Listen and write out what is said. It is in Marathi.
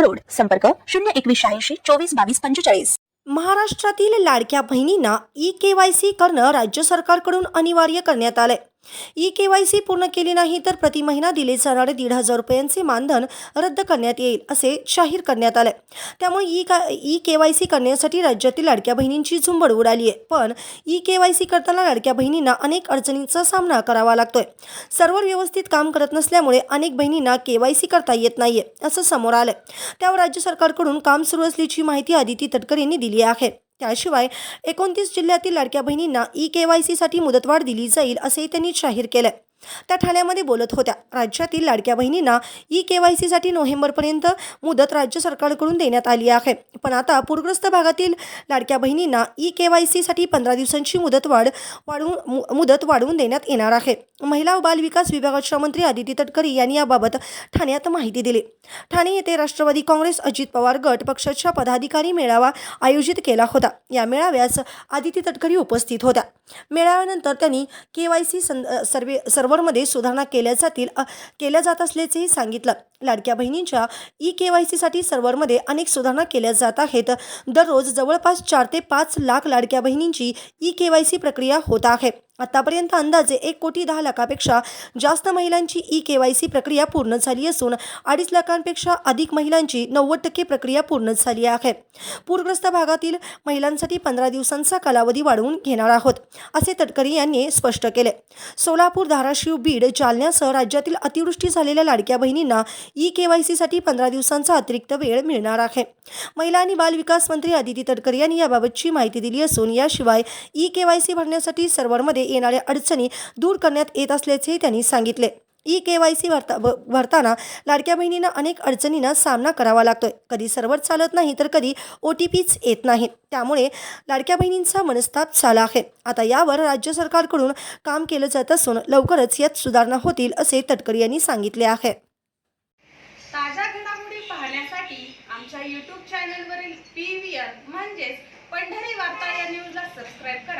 road संपर्क शून्य एकवीस शहाऐंशी चोवीस बावीस पंचेचाळीस. महाराष्ट्रातील लाडक्या बहिणींना ई के वाय सी करणं राज्य सरकारकडून अनिवार्य करण्यात आलंय. ई के वाय सी पूर्ण केली नाही तर प्रति महिना दिले जाणारे दीड हजार रुपयांचे मानधन रद्द करण्यात येईल असे जाहीर करण्यात आले. त्यामुळे ई का ई के वाय सी करण्यासाठी राज्यातील लाडक्या बहिणींची झुंबड उडाली आहे. पण ई के वाय सी करताना लाडक्या बहिणींना अनेक अडचणींचा सामना करावा लागतोय. सर्व्हर व्यवस्थित काम करत नसल्यामुळे अनेक बहिणींना के वाय सी करता येत नाहीये असं समोर आलंय. त्यावर राज्य सरकारकडून काम सुरू असल्याची माहिती आदिती तटकर यांनी दिली आहे. त्याशिवाय एकोणतीस जिल्ह्यातील लाडक्या बहिणींना ई के वाय सीसाठी मुदतवाढ दिली जाईल असेही त्यांनी जाहीर केलं त्या ठाण्यामध्ये बोलत होत्या. राज्यातील लाडक्या बहिणींना ई के वाय सीसाठी नोव्हेंबरपर्यंत मुदत राज्य सरकारकडून देण्यात आली आहे. पण आता पूरग्रस्त भागातील लाडक्या बहिणींना ई के वाय सीसाठी पंधरा दिवसांची मुदतवाढ वाढवून मुदत वाढवून देण्यात येणार आहे. महिला व बाल विकास विभागाच्या मंत्री आदिती तटकरी यांनी याबाबत ठाण्यात माहिती दिली. ठाणे येथे राष्ट्रवादी काँग्रेस अजित पवार गट पक्षाच्या पदाधिकारी मेळावा आयोजित केला होता. या मेळाव्यास आदिती तटकरी उपस्थित होत्या. मेळाव्यानंतर त्यांनी के वाय सी सर्वे सर्व्हरमध्ये सुधारणा केल्या जातील केल्या जात असल्याचेही सांगितलं. लाडक्या बहिणींच्या ई के वाय सीसाठी सर्व्हरमध्ये अनेक सुधारणा केल्या जात आहेत. दररोज जवळपास चार ते पाच लाख लाडक्या बहिणींची ई के वाय सी प्रक्रिया होत आहे. आतापर्यंत अंदाजे एक कोटी दहा लाखापेक्षा जास्त महिलांची ई के वाय सी प्रक्रिया पूर्ण झाली असून अडीच लाखांपेक्षा अधिक महिलांची नव्वद टक्के प्रक्रिया पूर्ण झाली आहे. पूरग्रस्त भागातील महिलांसाठी पंधरा दिवसांचा कालावधी वाढवून घेणार आहोत असे तटकरे यांनी स्पष्ट केले. सोलापूर धाराशिव बीड जालन्यासह राज्यातील अतिवृष्टी झालेल्या लाडक्या बहिणींना ई के वाय सीसाठी पंधरा दिवसांचा अतिरिक्त वेळ मिळणार आहे. महिला आणि बाल विकास मंत्री आदिती तटकरे यांनी याबाबतची माहिती दिली असून याशिवाय ई के वाय सी भरण्यासाठी सर्व्हरमध्ये येणाऱ्या अडचणी दूर करण्यात येत असल्याचेही त्यांनी सांगितले. ई के वाय सी भरता भरताना लाडक्या बहिणींना अनेक अडचणींना सामना करावा लागतोय. कधी सर्वर चालत नाही तर कधी ओ टी पीच येत नाही. त्यामुळे लाडक्या बहिणींचा मनस्ताप झाला आहे. आता यावर राज्य सरकारकडून काम केलं जात असून लवकरच यात सुधारणा होतील असे तटकरे यांनी सांगितले आहे. ताज्या घडामोडी पाहण्यासाठी आमच्या यूट्यूब चॅनलवरील पी व्ही आर म्हणजेच पंढरी वार्ता या न्यूजला सबस्क्राईब करा.